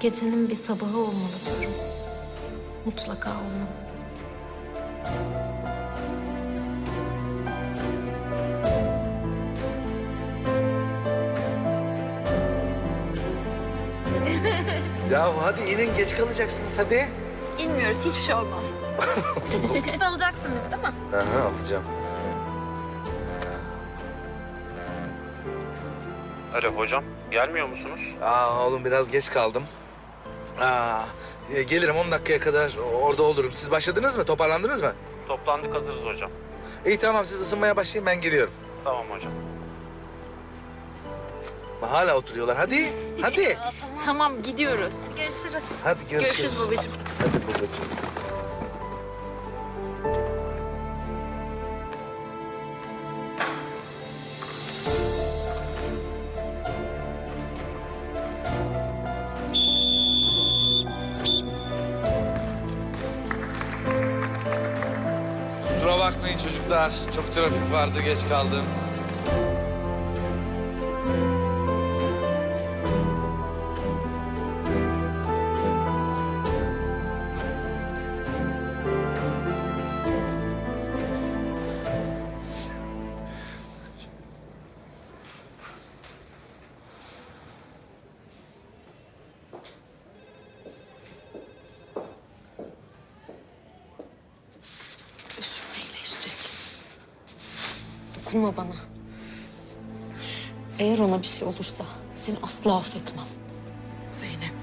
gecenin bir sabahı olmalı diyorum. Mutlaka olmalı. Ya hadi inin geç kalacaksınız hadi. İnmiyoruz hiçbir şey olmaz. Çıkışta alacaksın bizi değil mi? Aha alacağım. Alo hocam, gelmiyor musunuz? Aa oğlum biraz geç kaldım. Aa, e, gelirim 10 dakikaya kadar orada olurum. Siz başladınız mı? Toparlandınız mı? Toplandık hazırız hocam. İyi tamam siz ısınmaya başlayın ben geliyorum. Tamam hocam. Hala oturuyorlar. Hadi. Hadi. Tamam gidiyoruz. Görüşürüz. Hadi görüşürüz. Görüşürüz babacığım. Hadi babacığım. Kusura bakmayın çocuklar. Çok trafik vardı, geç kaldım. Dokunma bana. Eğer ona bir şey olursa seni asla affetmem. Zeynep.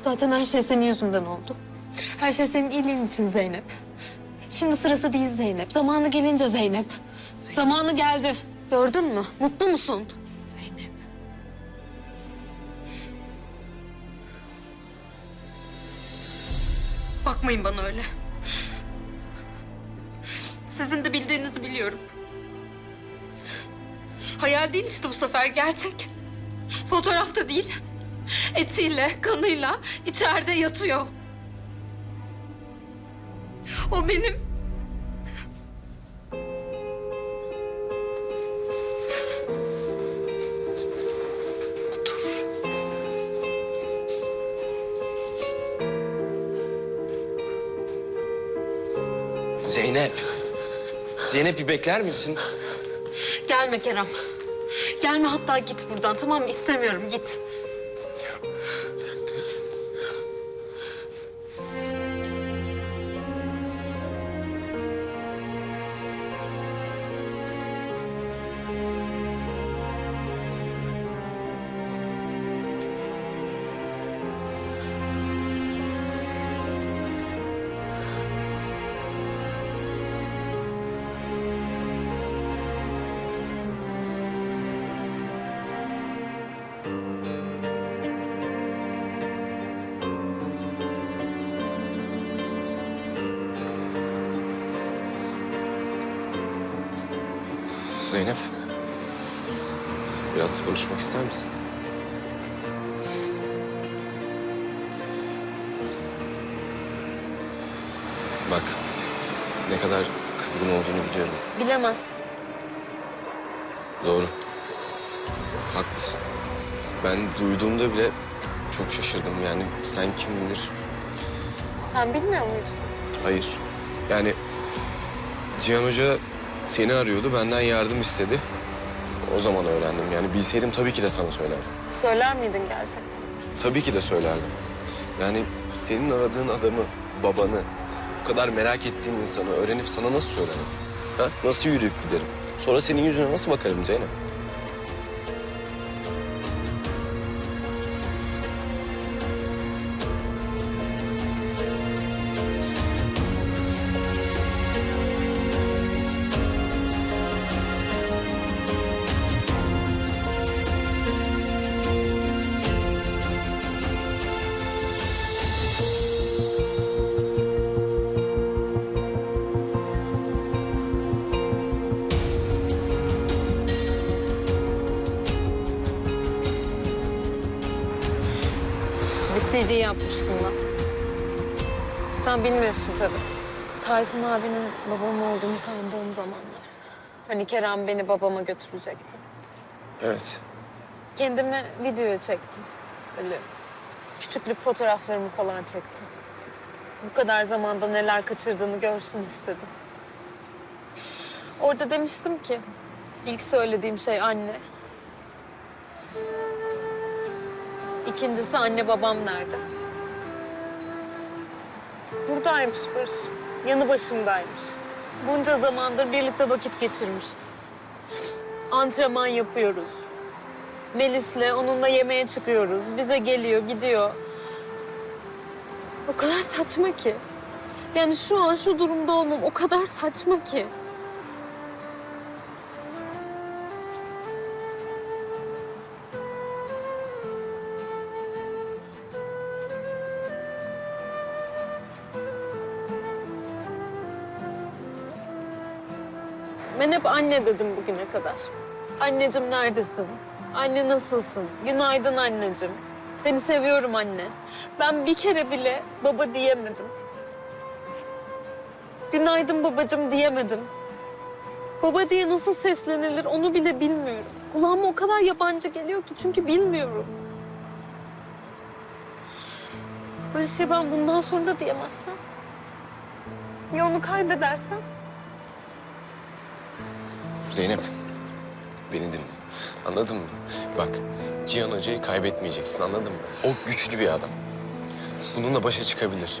Zaten her şey senin yüzünden oldu. Her şey senin iyiliğin için Zeynep. Şimdi sırası değil Zeynep. Zamanı gelince Zeynep. Zamanı geldi. Gördün mü? Mutlu musun? Zeynep. Bakmayın bana öyle. Sizin de bildiğinizi biliyorum. Hayal değil işte bu sefer gerçek. Fotoğrafta değil. Etiyle, kanıyla içeride yatıyor. O benim Zeynep. Zeynep bir bekler misin? Gelme Kerem. Gelme hatta git buradan tamam mı? İstemiyorum git. Zeynep. Biraz konuşmak ister misin? Bak, ne kadar kızgın olduğunu biliyorum. Bilemez. Doğru. Haklısın. Ben duyduğumda bile çok şaşırdım. Yani sen kim bilir? Sen bilmiyor muydun? Hayır. Yani Cihan Hoca seni arıyordu, benden yardım istedi. O zaman öğrendim. Yani bilseydim tabii ki de sana söylerdim. Söyler miydin gerçekten? Tabii ki de söylerdim. Yani senin aradığın adamı, babanı, bu kadar merak ettiğin insanı öğrenip sana nasıl söylerim? Ha? Nasıl yürüyüp giderim? Sonra senin yüzüne nasıl bakarım Zeynep? Bir CD yapmıştım ben. Sen bilmiyorsun tabii. Tayfun abinin babam olduğunu sandığım zamanlar. Hani Kerem beni babama götürecekti. Evet. Kendimi videoya çektim. Böyle Küçüklük fotoğraflarımı falan çektim. Bu kadar zamanda neler kaçırdığını görsün istedim. Orada demiştim ki ilk söylediğim şey anne. İkincisi anne babam nerede? Buradaymış Barış. Yanı başımdaymış. Bunca zamandır birlikte vakit geçirmişiz. Antrenman yapıyoruz. Melis'le onunla yemeğe çıkıyoruz. Bize geliyor, gidiyor. O kadar saçma ki. Yani şu an şu durumda olmam o kadar saçma ki. Ben hep anne dedim bugüne kadar. Anneciğim neredesin? Anne nasılsın? Günaydın anneciğim. Seni seviyorum anne. Ben bir kere bile baba diyemedim. Günaydın babacığım diyemedim. Baba diye nasıl seslenilir onu bile bilmiyorum. Kulağıma o kadar yabancı geliyor ki çünkü bilmiyorum. Barış ya ben bundan sonra da diyemezsem? Ya onu kaybedersem? Zeynep, beni dinle. Anladın mı? Bak, Cihan Hoca'yı kaybetmeyeceksin anladın mı? O güçlü bir adam. Bununla başa çıkabilir.